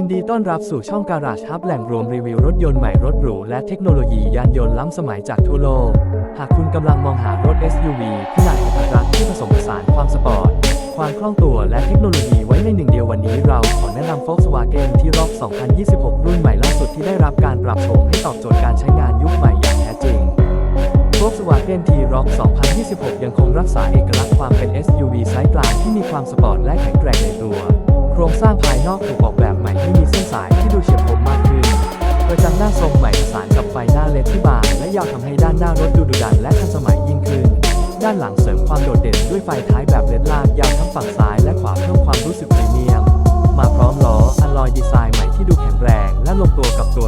ยินดีต้อนรับสู่ช่องการา g ฮับแหล่งรวมรีวิวรถยนต์ใหม่รถหรูและเทคโนโลยียานยนต์ล้ำสมัยจากทั่วโลก หากคุณกำลังมองหารถ SUV ขนาดกระทัดรัดที่ผสมผสานความสปอร์ต ความคล่องตัวและเทคโนโลยีไว้ในหนึ่งเดียววันนี้เราขอแนะนำ Volkswagen ที่รอบ 2026 รุ่นใหม่ล่าสุดที่ได้รับการปรับโฉมให้ตอบโจทย์การใช้งานยุคใหม่ Volkswagen T-Roc 2026 ยังคงรักษาเอกลักษณ์ความเป็น SUV ไซส์กลางที่มีความสปอร์ตและแข็งแกร่งในตัว โครงสร้างภายนอกถูกออกแบบใหม่ให้มีเส้นสายที่ดูเฉียบคมมากขึ้นกระจังหน้าทรงใหม่ประสานกับไฟหน้าเลดที่บางและยาวทำให้ด้านหน้ารถดูดุดันและทันสมัยยิ่งขึ้น ด้านหลังเสริมความโดดเด่นด้วยไฟท้ายแบบเลดลากยาวทั้งฝั่งซ้ายและขวาเพิ่มความรู้สึกพรีเมียม มาพร้อมล้ออัลลอยดีไซน์ใหม่ที่ดูแข็งแรงและลงตัวกับตัว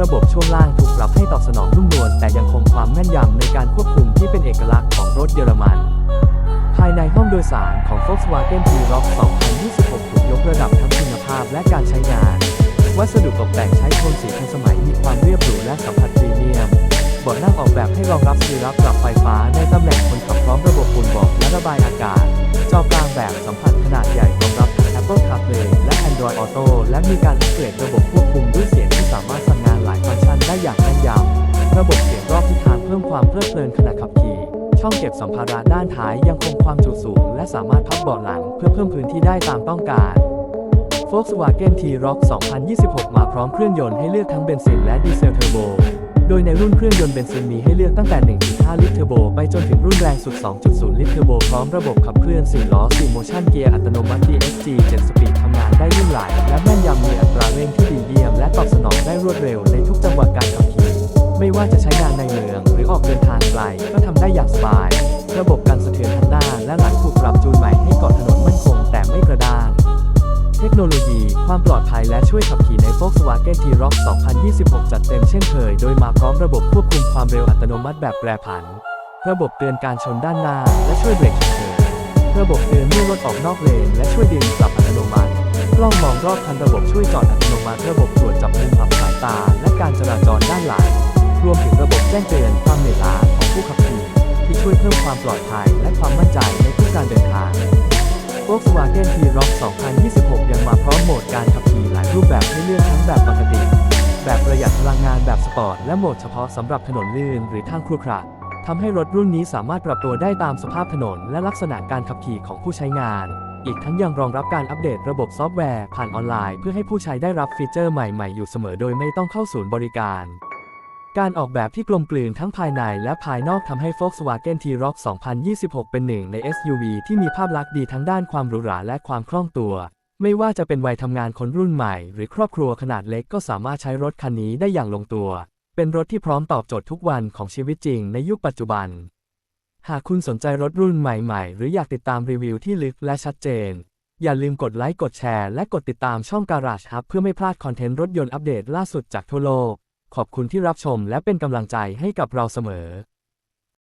ระบบช่วงล่างถูกปรับให้ตอบสนองนุ่มนวลแต่ยังคงความแม่นยำในการควบคุมที่เป็นเอกลักษณ์ของรถเยอรมัน ภายในห้องโดยสารของ Volkswagen T-Roc 2026 ถูกยกระดับทั้งคุณภาพและการใช้งาน วัสดุตกแต่งใช้โทนสีทันสมัยมีความเรียบหรูและสัมผัสพรีเมียมเบาะนั่งออกแบบให้รองรับสรีระปรับไฟฟ้าในตำแหน่งคนขับพร้อมระบบปูนบาะและระบายอากาศ จอกลางแบบสัมผัสขนาดใหญ่รองรับทั้ง Apple CarPlay และ Android Auto และมีการอัปเกรดระบบควบคุมด้วยเสียงที่สามารถสั่ง อย่างแม่นยำระบบเสียงรอบทิศทางเพิ่มความเพลิดเพลินขณะขับขี่ ช่องเก็บสัมภาระด้านท้ายยังคงความจุสูง และสามารถพับเบาะหลังเพื่อเพิ่มพื้นที่ได้ตามต้องการ Volkswagen T-Roc 2026 มาพร้อมเครื่องยนต์ให้เลือกทั้งเบนซินและดีเซลเทอร์โบ โดยในรุ่นเครื่องยนต์เบนซินมีให้เลือกตั้งแต่ 1.5 ลิตรเทอร์โบ ไปจนถึงรุ่นแรงสุด 2.0 ลิตรเทอร์โบ พร้อมระบบขับเคลื่อน4ล้อ4โมชั่นเกียร์อัตโนมัติ DSG 7 สปีดทำงานได้ลื่นไหล และแม่นยำมีอัตราเร่งที่ดีเยี่ยมและตอบสนองได้รวดเร็ว งหวะการขับขี่ไม่ว่าจะใช้งานในเมือง หรือออกเดินทางไกลก็ทำได้อย่างสบาย ระบบกันสะเทือนทั้งหน้าและหลังถูกปรับจูนใหม่ให้เกาะถนนมั่นคงแต่ไม่กระด้างเทคโนโลยี ความปลอดภัยและช่วยขับขี่ใน Volkswagen T-Roc 2026 จัดเต็มเช่นเคย โดยมาพร้อมระบบควบคุมความเร็วอัตโนมัติแบบแปรผัน ระบบเตือนการชนด้านหน้า และช่วยเบรกฉุกเฉินระบบเตือนเมื่อรถออกนอกเลน และช่วยดึงกลับอัตโนมัติ กล้องมองรอบคันระบบช่วยจอดอัตโนมัติ ระบบตรวจจับมุมปรับสายตา รวมถึงระบบแจ้งเตือนความเหนื่อยล้าของผู้ขับขี่ที่ช่วยเพิ่มความปลอดภัยและความมั่นใจในทุกการเดินทาง Volkswagen T-Roc 2026 ยังมาพร้อมโหมดการขับขี่หลายรูปแบบให้เลือกทั้งแบบปกติ แบบประหยัดพลังงานแบบสปอร์ต และโหมดเฉพาะสำหรับถนนลื่นหรือทางครุขระทำให้รถรุ่นนี้สามารถปรับตัวได้ตามสภาพถนน และลักษณะการขับขี่ของผู้ใช้งาน อีกทั้งยังรองรับการอัปเดตระบบซอฟต์แวร์ผ่านออนไลน์ เพื่อให้ผู้ใช้ได้รับฟีเจอร์ใหม่ๆ อยู่เสมอโดยไม่ต้องเข้าศูนย์บริการ การออกแบบที่กลมกลืนทั้งภายในและภายนอกทำให้ Volkswagen T-Roc 2026 เป็นหนึ่งใน SUV ที่มีภาพลักษณ์ดีทั้งด้านความหรูหราและความคล่องตัว ไม่ว่าจะเป็นวัยทำงานคนรุ่นใหม่ หรือครอบครัวขนาดเล็กก็สามารถใช้รถคันนี้ได้อย่างลงตัว เป็นรถที่พร้อมตอบโจทย์ทุกวันของชีวิตจริงในยุคปัจจุบัน หากคุณสนใจรถรุ่นใหม่ๆ หรืออยากติดตามรีวิวที่ลึกและชัดเจน อย่าลืมกดไลค์กดแชร์และกดติดตามช่อง Garage Hub เพื่อไม่พลาดคอนเทนต์รถยนต์อัปเดตล่าสุดจากทั่วโลก ขอบคุณที่รับชมและเป็นกำลังใจให้กับเราเสมอ